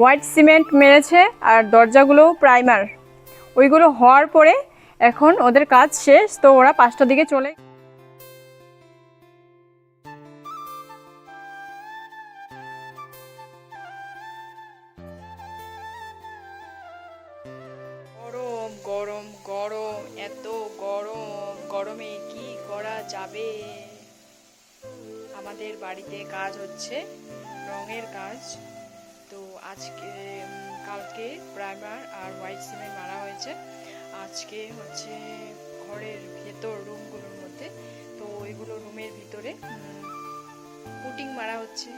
White cement মেরেছে আর দরজাগুলো primer. ওইগুলো হওয়ার পরে এখন ওদের কাজ শেষ, তো ওরা পাঁচটার দিকে চলে গরম গরম গরম, এত গরম। গরমে কি করা যাবে? আমাদের বাড়িতে কাজ হচ্ছে, রঙের কাজ। তো আজকে কালকে প্রাইমার আর হোয়াইট সিমেন্ট মারা হয়েছে। আজকে হচ্ছে ঘরের ভেতর রুমগুলোর মধ্যে। তো ওইগুলো রুমের ভিতরে পুটিং মারা হচ্ছে।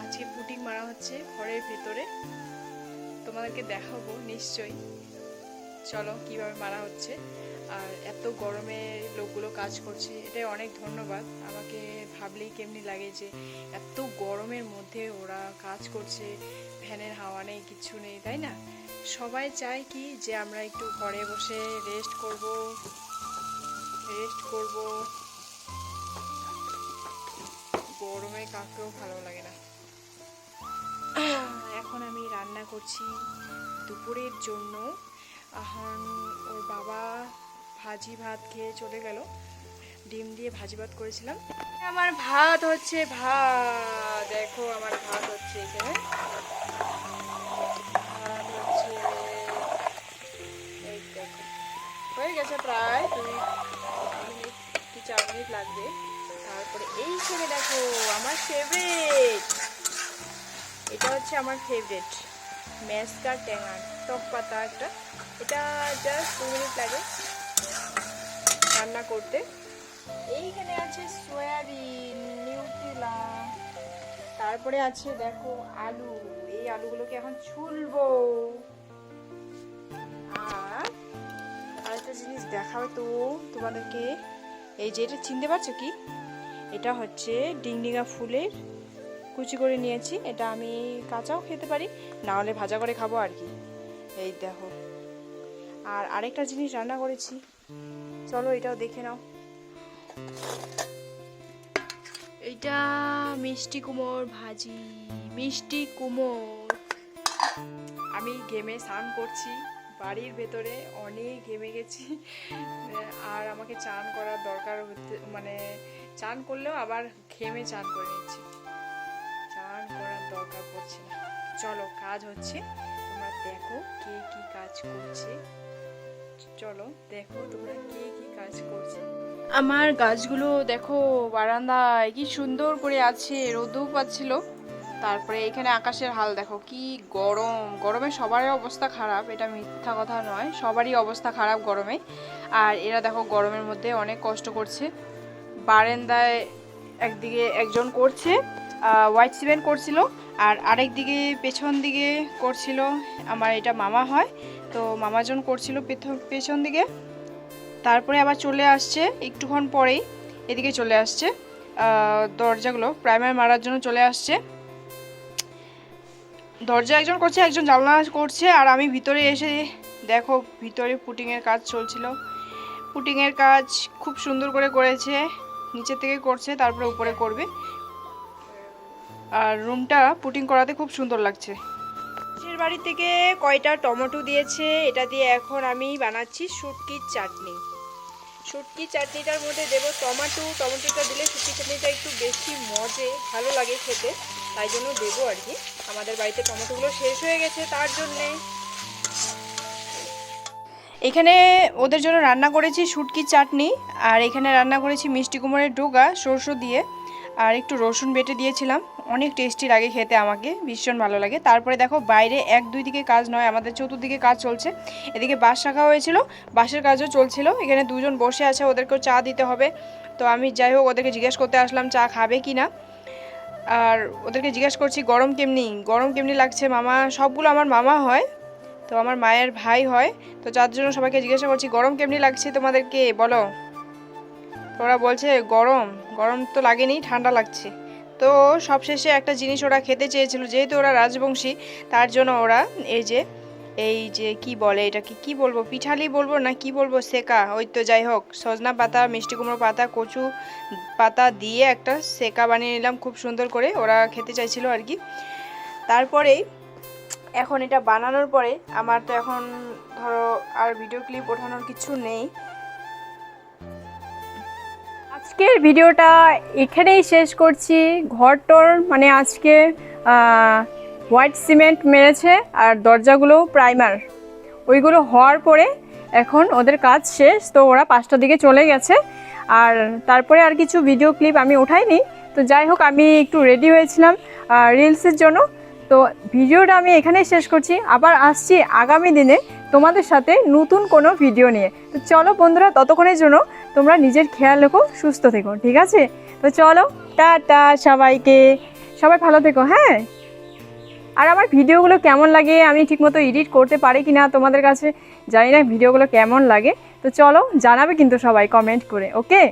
আজকে পুটিং মারা হচ্ছে ঘরের ভেতরে। তোমাদেরকে দেখাবো নিশ্চয়ই। চলো, কীভাবে মারা হচ্ছে। আর এত গরমে লোকগুলো কাজ করছে, এটাই অনেক ধন্যবাদ। আমাকে ভাবলেই কেমনি লাগে যে এত গরমের মধ্যে ওরা কাজ করছে, ফ্যানের হাওয়া নেই কিছু নেই, তাই না? সবাই চায় কি যে আমরা একটু ঘরে বসে রেস্ট করব রেস্ট করব। গরমে কাকেও ভালো লাগে না। এখন আমি রান্না করছি দুপুরের জন্য। এখন ওর বাবা ভাজি ভাত খেয়ে চলে গেল। ডিম দিয়ে ভাজি ভাত করেছিলাম। আমার ভাত হচ্ছে ভাত। দেখো, আমার ভাত হচ্ছে এখানে। ভাত হচ্ছে এই দেখো। হয়ে গেছে প্রায় দুই মিনিট কি চার মিনিট লাগবে। তারপরে এইখানে দেখো, আমার ফেভারিট এটা হচ্ছে আমার ফেভারিট মেসকা ট্যাঙার টক পাতা একটা। এটা জাস্ট দু মিনিট লাগে রান্না করতে। এইখানে আছে সয়াবিন, নিউট্রিলা। তারপরে আছে, দেখো, আলু। এই আলুগুলোকে এখন ছুলবো। আর আরেকটা জিনিস দেখাবে তো তোমাদেরকে। এই যে এটা চিনতে পারছ কি? এটা হচ্ছে ডিংডিঙা ফুলের কুচি করে নিয়েছি। এটা আমি কাঁচাও খেতে পারি না হলে ভাজা করে খাব আর কি। এই দেখো। আর আরেকটা জিনিস রান্না করেছি। চলো এটাও দেখে নাও। এইটা মিষ্টি কুমোর ভাজি, মিষ্টি কুমোর। আমি গেমে স্নান করছি, বাড়ির ভেতরে অনেক ঘেমে গেছি, আর আমাকে চান করার দরকার হতে মানে চান করলেও আবার ঘেমে চান করে নিচ্ছি। চান করার দরকার পড়ছে না। চলো, কাজ হচ্ছে। তোমরা দেখো কে কি কাজ করছে। চলো, দেখো তোমরা কে কি কাজ করছে। আমার গাছগুলো দেখো, বারান্দায় কি সুন্দর করে আছে, রোদও পাচ্ছিল। তারপরে এখানে আকাশের হাল দেখো, কি গরম। গরমে সবারই অবস্থা খারাপ, এটা মিথ্যা কথা নয়, সবারই অবস্থা খারাপ গরমে। আর এরা দেখো, গরমের মধ্যে অনেক কষ্ট করছে। বারান্দায় একদিকে একজন করছে হোয়াইট সিমেন্ট করছিল, আর আরেক দিকে পেছন দিকে করছিল, আমার এটা মামা হয়। তো মামাজন করছিল পেছন দিকে। তারপরে আবার চলে আসছে, একটুক্ষণ পরেই এদিকে চলে আসছে। দরজাগুলো প্রাইমার মারার জন্য চলে আসছে। দরজা একজন করছে, একজন জানলা করছে, আর আমি ভিতরে এসে দেখো, ভিতরে পুটিংয়ের কাজ চলছিল। পুটিংয়ের কাজ খুব সুন্দর করে করেছে নিচে থেকে করছে, তারপরে উপরে করবে। আর রুমটা পুটিং করাতে খুব সুন্দর লাগছে। নিজের বাড়ি থেকে কয়টা টমেটো দিয়েছে, এটা দিয়ে এখন আমি বানাচ্ছি শুটকির চাটনি। শুটকি চাটনিটার মধ্যে দেবো টমাটো। টমেটোটা দিলে শুটকি চাটনিটা একটু বেশি মজে, ভালো লাগে খেতে। তাই জন্য দেবো আর কি। আমাদের বাড়িতে টমেটোগুলো শেষ হয়ে গেছে তার জন্যে। এখানে ওদের জন্য রান্না করেছি শুটকির চাটনি, আর এখানে রান্না করেছি মিষ্টি কুমড়ের ডোগা, সরষে দিয়ে, আর একটু রসুন বেটে দিয়েছিলাম। অনেক টেস্টি লাগে খেতে আমাকে, ভীষণ ভালো লাগে। তারপরে দেখো বাইরে এক দুই দিকে কাজ নয়, আমাদের চতুর্দিকে কাজ চলছে। এদিকে বাঁশ রাখা হয়েছিল, বাসের কাজও চলছিল। এখানে দুজন বসে আছে, ওদেরকেও চা দিতে হবে। তো আমি যাই হোক, ওদেরকে জিজ্ঞেস করতে আসলাম চা খাবে কি না আর ওদেরকে জিজ্ঞেস করছি, গরম কেমনি? গরম কেমনি লাগছে মামা? সবগুলো আমার মামা হয়, তো আমার মায়ের ভাই হয়। তো যার জন্য সবাইকে জিজ্ঞাসা করছি, গরম কেমনি লাগছে তোমাদেরকে? বলো। ওরা বলছে, গরম গরম তো লাগেনি, ঠান্ডা লাগছে। তো সবশেষে একটা জিনিস ওরা খেতে চেয়েছিল, যেহেতু ওরা রাজবংশী, তার জন্য ওরা এই যে এই যে কি বলে এটাকে, কি বলব, পিঠালি বলব না কি বলব, সেকা, ওই তো যাই হোক, সজনা পাতা, মিষ্টি কুমড়ো পাতা, কচু পাতা দিয়ে একটা সেকা বানিয়ে নিলাম, খুব সুন্দর করে, ওরা খেতে চাইছিল আর কি। তারপরেই এখন এটা বানানোর পরে, আমার তো এখন ধরো আর ভিডিও ক্লিপ ওঠানোর কিছু নেই আজকের ভিডিওটা এখানেই শেষ করছি। ঘরটর মানে আজকে হোয়াইট সিমেন্ট মেরেছে আর দরজাগুলো প্রাইমার। ওইগুলো হওয়ার পরে এখন ওদের কাজ শেষ, তো ওরা পাঁচটার দিকে চলে গেছে। আর তারপরে আর কিছু ভিডিও ক্লিপ আমি ওঠাইনি তো যাই হোক, আমি একটু রেডি হয়েছিলাম রিলসের জন্য। তো ভিডিওটা আমি এখানেই শেষ করছি। আবার আসছি আগামী দিনে তোমাদের সাথে নতুন কোনো ভিডিও নিয়ে। তো চলো বন্ধুরা, ততক্ষণের জন্য তোমরা নিজের খেয়াল রেখো, সুস্থ থেকো, ঠিক আছে? তো চলো, টাটা সবাইকে। সবাই ভালো থেকো হ্যাঁ? আর আমার ভিডিওগুলো কেমন লাগে আমি ঠিকমতো এডিট করতে পারি কি না তোমাদের কাছে জানি না ভিডিওগুলো কেমন লাগে। তো চলো, জানাবে কিন্তু সবাই কমেন্ট করে ওকে